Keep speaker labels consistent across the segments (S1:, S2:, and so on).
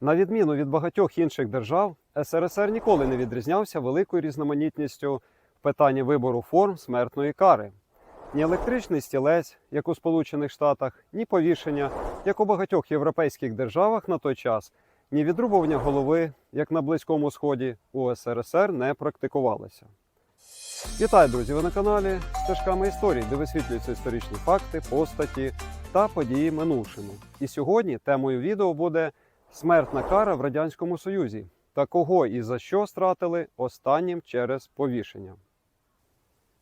S1: На відміну від багатьох інших держав, СРСР ніколи не відрізнявся великою різноманітністю в питанні вибору форм смертної кари. Ні електричний стілець, як у Сполучених Штатах, ні повішення, як у багатьох європейських державах на той час, ні відрубування голови, як на Близькому Сході, у СРСР не практикувалося. Вітаю, друзі! Ви на каналі Стежками історії, де висвітлюються історичні факти, постаті та події минувшини. І сьогодні темою відео буде смертна кара в Радянському Союзі та кого і за що стратили останнім через повішення.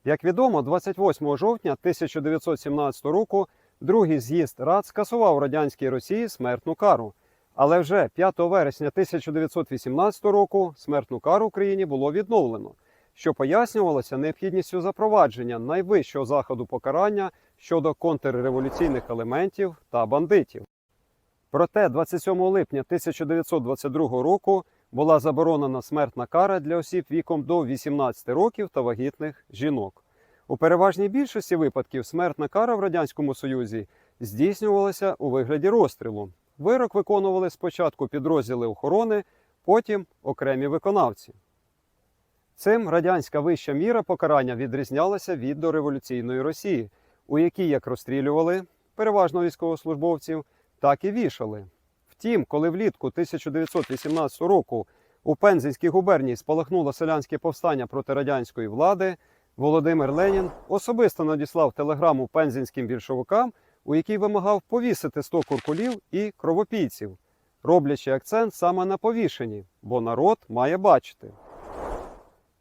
S1: Як відомо, 28 жовтня 1917 року другий з'їзд Рад скасував радянській Росії смертну кару. Але вже 5 вересня 1918 року смертну кару в Україні було відновлено, що пояснювалося необхідністю запровадження найвищого заходу покарання щодо контрреволюційних елементів та бандитів. Проте 27 липня 1922 року була заборонена смертна кара для осіб віком до 18 років та вагітних жінок. У переважній більшості випадків смертна кара в Радянському Союзі здійснювалася у вигляді розстрілу. Вирок виконували спочатку підрозділи охорони, потім окремі виконавці. Цим радянська вища міра покарання відрізнялася від дореволюційної Росії, у якій як розстрілювали переважно військовослужбовців, так і вішали. Втім, коли влітку 1918 року у Пензенській губернії спалахнуло селянське повстання проти радянської влади, Володимир Ленін особисто надіслав телеграму пензенським більшовикам, у якій вимагав повісити 100 куркулів і кровопійців, роблячи акцент саме на повішенні, бо народ має бачити.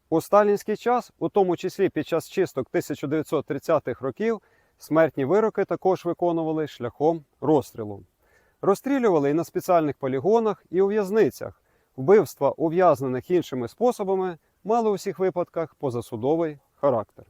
S1: У сталінський час, у тому числі під час чисток 1930-х років, смертні вироки також виконували шляхом розстрілу. Розстрілювали і на спеціальних полігонах, і у в'язницях. Вбивства ув'язнених іншими способами мали у всіх випадках позасудовий характер.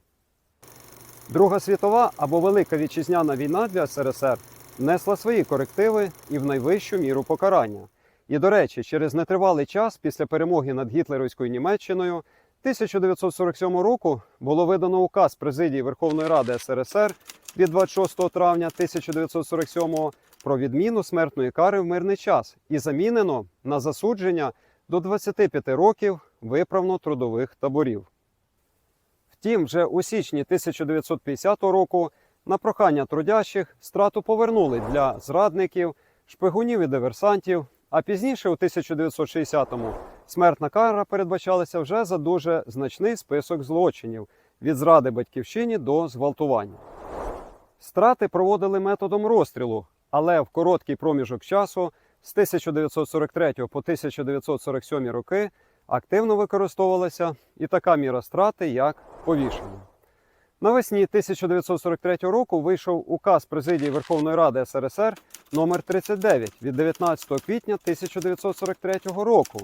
S1: Друга світова або Велика Вітчизняна війна для СРСР внесла свої корективи і в найвищу міру покарання. І, до речі, через нетривалий час після перемоги над гітлерівською Німеччиною 1947 року було видано указ президії Верховної Ради СРСР від 26 травня 1947 про відміну смертної кари в мирний час і замінено на засудження до 25 років виправно-трудових таборів. Втім, вже у січні 1950 року на прохання трудящих страту повернули для зрадників, шпигунів і диверсантів, а пізніше, у 1960-му, смертна кара передбачалася вже за дуже значний список злочинів від зради батьківщині до зґвалтування. Страти проводили методом розстрілу, але в короткий проміжок часу з 1943 по 1947 роки активно використовувалася і така міра страти, як повішення. Навесні 1943 року вийшов указ президії Верховної Ради СРСР номер 39 від 19 квітня 1943 року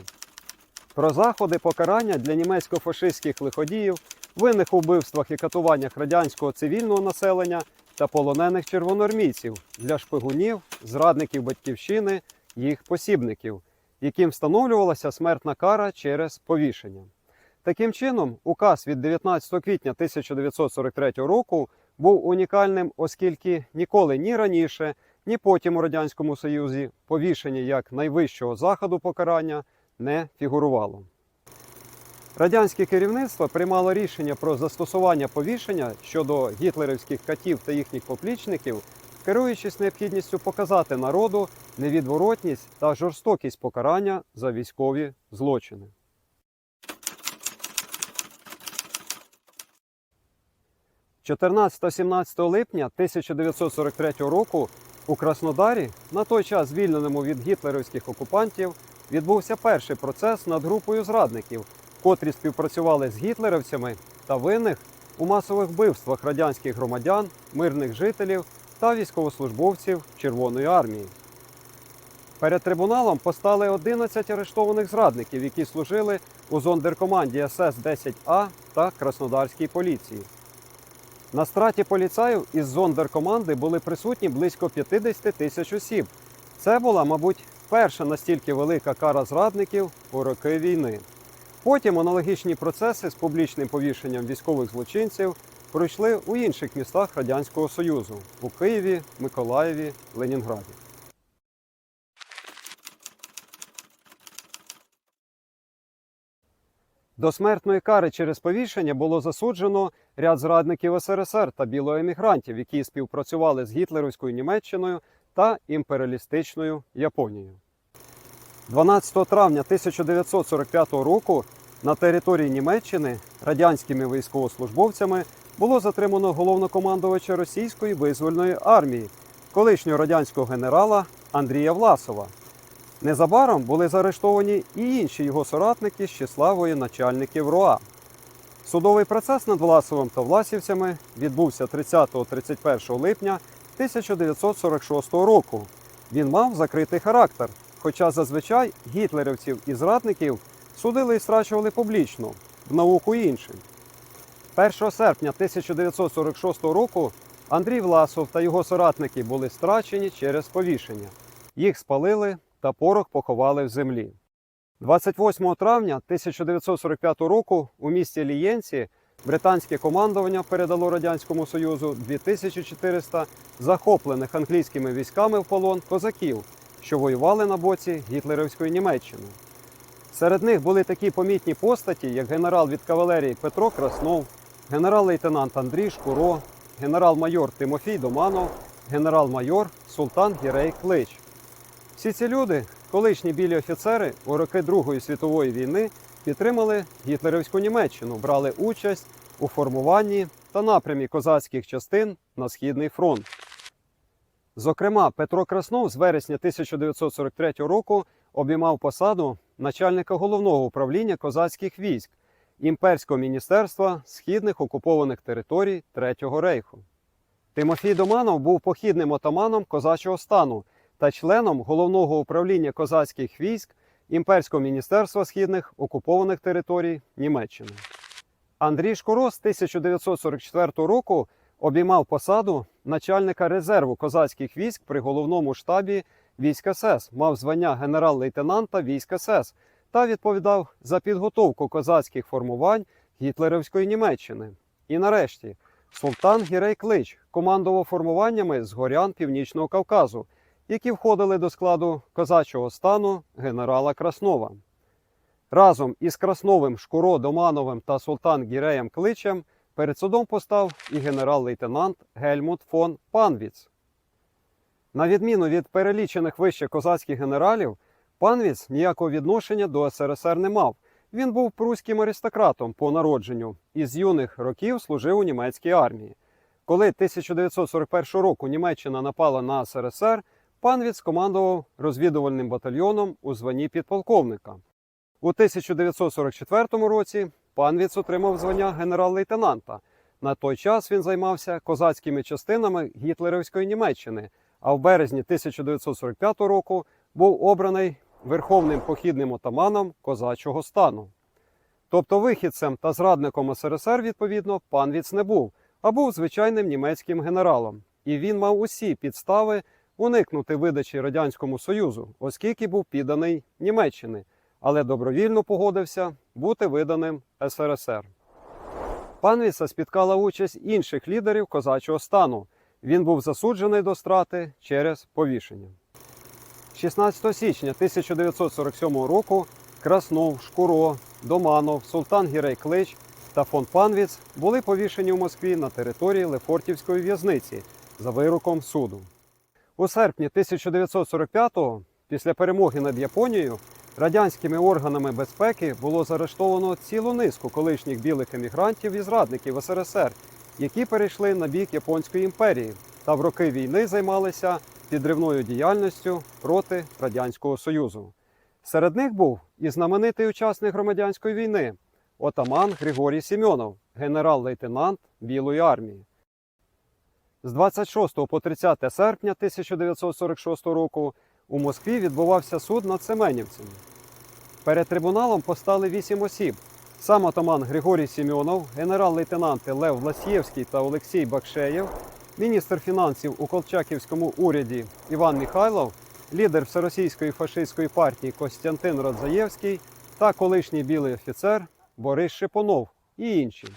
S1: про заходи покарання для німецько-фашистських лиходіїв, винних у вбивствах і катуваннях радянського цивільного населення та полонених червоноармійців для шпигунів, зрадників батьківщини, їх посібників, яким встановлювалася смертна кара через повішення. Таким чином, указ від 19 квітня 1943 року був унікальним, оскільки ніколи ні раніше, ні потім у Радянському Союзі повішення як найвищого заходу покарання не фігурувало. Радянське керівництво приймало рішення про застосування повішення щодо гітлерівських катів та їхніх поплічників, керуючись необхідністю показати народу невідворотність та жорстокість покарання за військові злочини. – 14-17 липня 1943 року у Краснодарі, на той час звільненому від гітлерівських окупантів, відбувся перший процес над групою зрадників, котрі співпрацювали з гітлерівцями та винних у масових вбивствах радянських громадян, мирних жителів та військовослужбовців Червоної армії. Перед трибуналом постали 11 арештованих зрадників, які служили у зондеркоманді СС-10А та Краснодарській поліції. На страті поліцаїв із зондеркоманди були присутні близько 50 тисяч осіб. Це була, мабуть, перша настільки велика кара зрадників у роки війни. Потім аналогічні процеси з публічним повішенням військових злочинців пройшли у інших містах Радянського Союзу у Києві, Миколаєві, Ленінграді. До смертної кари через повішення було засуджено ряд зрадників СРСР та білоемігрантів, які співпрацювали з гітлерівською Німеччиною та імперіалістичною Японією. 12 травня 1945 року на території Німеччини радянськими військовослужбовцями було затримано головнокомандувача російської визвольної армії, колишнього радянського генерала Андрія Власова. Незабаром були заарештовані і інші його соратники з числа воєначальників РОА. Судовий процес над Власовим та Власівцями відбувся 30-31 липня 1946 року. Він мав закритий характер, хоча зазвичай гітлерівців і зрадників судили і страчували публічно, в науку іншим. 1 серпня 1946 року Андрій Власов та його соратники були страчені через повішення. Їх спалили та порох поховали в землі. 28 травня 1945 року у місті Лієнці британське командування передало Радянському Союзу 2400 захоплених англійськими військами в полон козаків, що воювали на боці гітлерівської Німеччини. Серед них були такі помітні постаті, як генерал від кавалерії Петро Краснов, генерал-лейтенант Андрій Шкуро, генерал-майор Тимофій Доманов, генерал-майор Султан Гірей Клич. Всі ці люди, колишні білі офіцери, у роки Другої світової війни підтримали гітлерівську Німеччину, брали участь у формуванні та напрямі козацьких частин на Східний фронт. Зокрема, Петро Краснов з вересня 1943 року обіймав посаду начальника головного управління козацьких військ Імперського міністерства східних окупованих територій Третього рейху. Тимофій Доманов був похідним отаманом козачого стану та членом головного управління козацьких військ Імперського міністерства східних окупованих територій Німеччини. Андрій Шкуро з 1944 року обіймав посаду начальника резерву козацьких військ при головному штабі військ СС, мав звання генерал-лейтенанта військ СС та відповідав за підготовку козацьких формувань гітлерівської Німеччини. І нарешті султан Гірей Клич командував формуваннями з горян Північного Кавказу, які входили до складу козачого стану генерала Краснова. Разом із Красновим, Шкуро, Домановим та султан Гіреєм Кличем перед судом постав і генерал-лейтенант Гельмут фон Панвіц. На відміну від перелічених вище козацьких генералів, Панвіц ніякого відношення до СРСР не мав. Він був пруським аристократом по народженню і з юних років служив у німецькій армії. Коли 1941 року Німеччина напала на СРСР, Панвіц командував розвідувальним батальйоном у званні підполковника. У 1944 році Панвіц отримав звання генерал-лейтенанта. На той час він займався козацькими частинами гітлерівської Німеччини, а в березні 1945 року був обраний верховним похідним отаманом козачого стану. Тобто вихідцем та зрадником СРСР, відповідно, Панвіц не був, а був звичайним німецьким генералом. І він мав усі підстави уникнути видачі Радянському Союзу, оскільки був підданий Німеччини, але добровільно погодився бути виданим СРСР. Панвіца спіткала участь інших лідерів козачого стану. Він був засуджений до страти через повішення. 16 січня 1947 року Краснов, Шкуро, Доманов, Султан Гірей Клич та фон Панвіц були повішені у Москві на території Лефортівської в'язниці за вироком суду. У серпні 1945-го, після перемоги над Японією, радянськими органами безпеки було заарештовано цілу низку колишніх білих емігрантів і зрадників СРСР, які перейшли на бік Японської імперії та в роки війни займалися підривною діяльністю проти Радянського Союзу. Серед них був і знаменитий учасник громадянської війни отаман Григорій Сімьонов, генерал-лейтенант Білої армії. З 26 по 30 серпня 1946 року у Москві відбувався суд над Семенівцями. Перед трибуналом постали вісім осіб. Сам отаман Григорій Сімьонов, генерал-лейтенанти Лев Власєвський та Олексій Бакшеєв, міністр фінансів у Колчаківському уряді Іван Михайлов, лідер всеросійської фашистської партії Костянтин Родзаєвський та колишній білий офіцер Борис Шипонов і інші.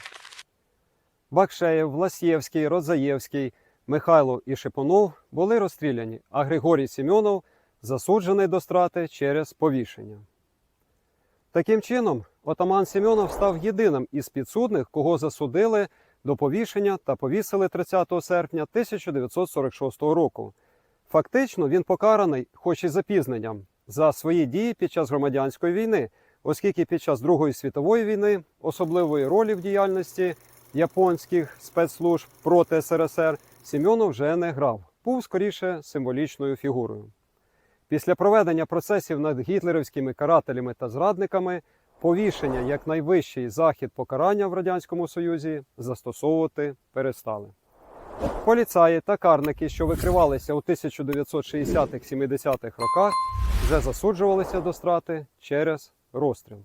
S1: Бакшеєв, Власєвський, Родзаєвський, Михайло і Шипонов були розстріляні, а Григорій Сімьонов засуджений до страти через повішення. Таким чином, отаман Сімьонов став єдиним із підсудних, кого засудили до повішення та повісили 30 серпня 1946 року. Фактично він покараний, хоч і запізненням, за свої дії під час громадянської війни, оскільки під час Другої світової війни особливої ролі в діяльності японських спецслужб проти СРСР Сімьонов вже не грав, був скоріше символічною фігурою. Після проведення процесів над гітлерівськими карателями та зрадниками повішення як найвищий захід покарання в Радянському Союзі застосовувати перестали. Поліцаї та карники, що викривалися у 1960-70-х роках, вже засуджувалися до страти через розстріл.